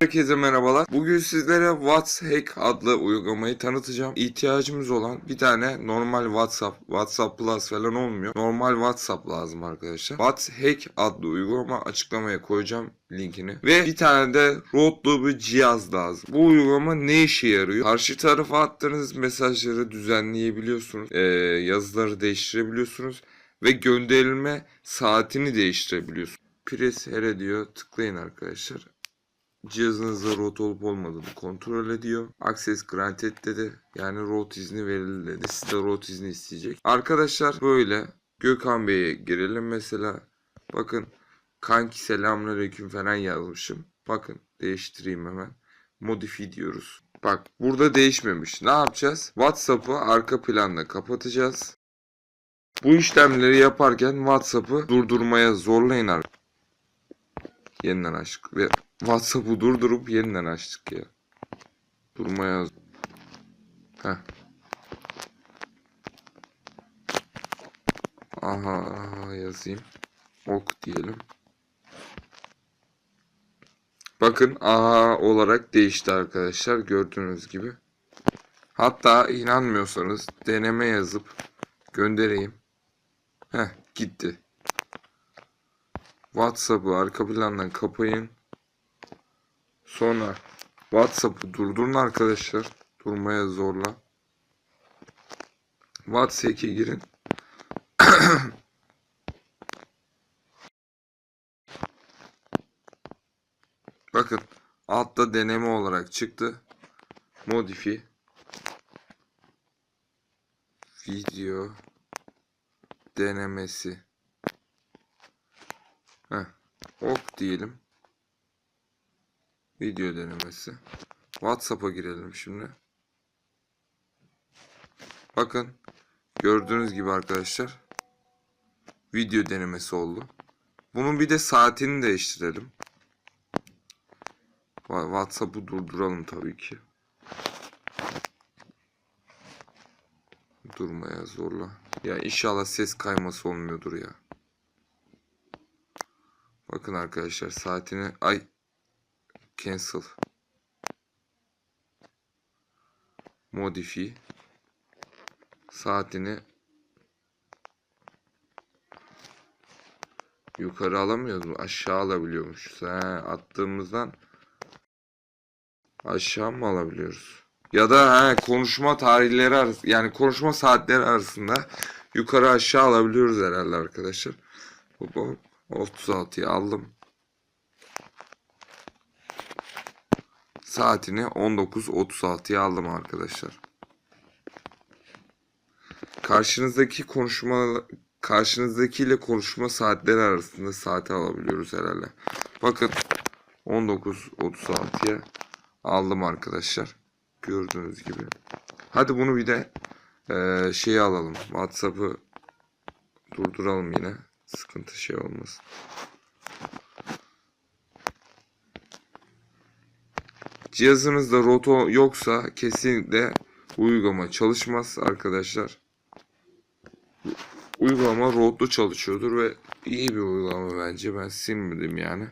Herkese merhabalar. Bugün sizlere WhatsApp adlı uygulamayı tanıtacağım. İhtiyacımız olan bir tane normal WhatsApp, WhatsApp Plus falan olmuyor. Normal WhatsApp lazım arkadaşlar. WhatsApp adlı uygulama açıklamaya koyacağım linkini. Ve bir tane de roadlu bir cihaz lazım. Bu uygulama ne işe yarıyor? Karşı tarafa attığınız mesajları düzenleyebiliyorsunuz. Ee, yazıları değiştirebiliyorsunuz. Ve gönderilme saatini değiştirebiliyorsunuz. Press here diyor. Tıklayın arkadaşlar cihazınızda root olup olmadığını kontrol ediyor. Access granted dedi. Yani root izni verildi dedi. Size root izni isteyecek. Arkadaşlar böyle Gökhan Bey'e girelim mesela. Bakın kanki selamünaleyküm falan yazmışım. Bakın değiştireyim hemen. Modify diyoruz. Bak burada değişmemiş. Ne yapacağız? WhatsApp'ı arka planda kapatacağız. Bu işlemleri yaparken WhatsApp'ı durdurmaya zorlayın arkadaşlar. Yeniden açtık ve WhatsApp'ı durdurup yeniden açtık ya. Durmaya Heh. Aha, aha yazayım. Ok diyelim. Bakın aha olarak değişti arkadaşlar gördüğünüz gibi. Hatta inanmıyorsanız deneme yazıp göndereyim. Heh gitti. WhatsApp'ı arka plandan kapayın. Sonra WhatsApp'ı durdurun arkadaşlar. Durmaya zorla. WhatsApp'a girin. Bakın altta deneme olarak çıktı. Modifi video denemesi. Heh. Ok diyelim. Video denemesi. WhatsApp'a girelim şimdi. Bakın. Gördüğünüz gibi arkadaşlar. Video denemesi oldu. Bunun bir de saatini değiştirelim. WhatsApp'ı durduralım tabii ki. Durmaya zorla. Ya inşallah ses kayması olmuyordur ya. Bakın arkadaşlar saatini ay cancel modifi saatini yukarı alamıyoruz mu? Aşağı alabiliyormuşuz. He, attığımızdan aşağı mı alabiliyoruz? Ya da he, konuşma tarihleri arası yani konuşma saatleri arasında yukarı aşağı alabiliyoruz herhalde arkadaşlar. Hop hop. 36'yı aldım. Saatini 19.36'ya aldım arkadaşlar. Karşınızdaki konuşma karşınızdakiyle konuşma saatleri arasında saati alabiliyoruz herhalde. Bakın 19.36'ya aldım arkadaşlar. Gördüğünüz gibi. Hadi bunu bir de eee şeyi alalım. WhatsApp'ı durduralım yine. Sıkıntı şey olmasın. Cihazınızda roto yoksa kesinlikle uygulama çalışmaz arkadaşlar. Uygulama rootlu çalışıyordur ve iyi bir uygulama bence. Ben silmedim yani.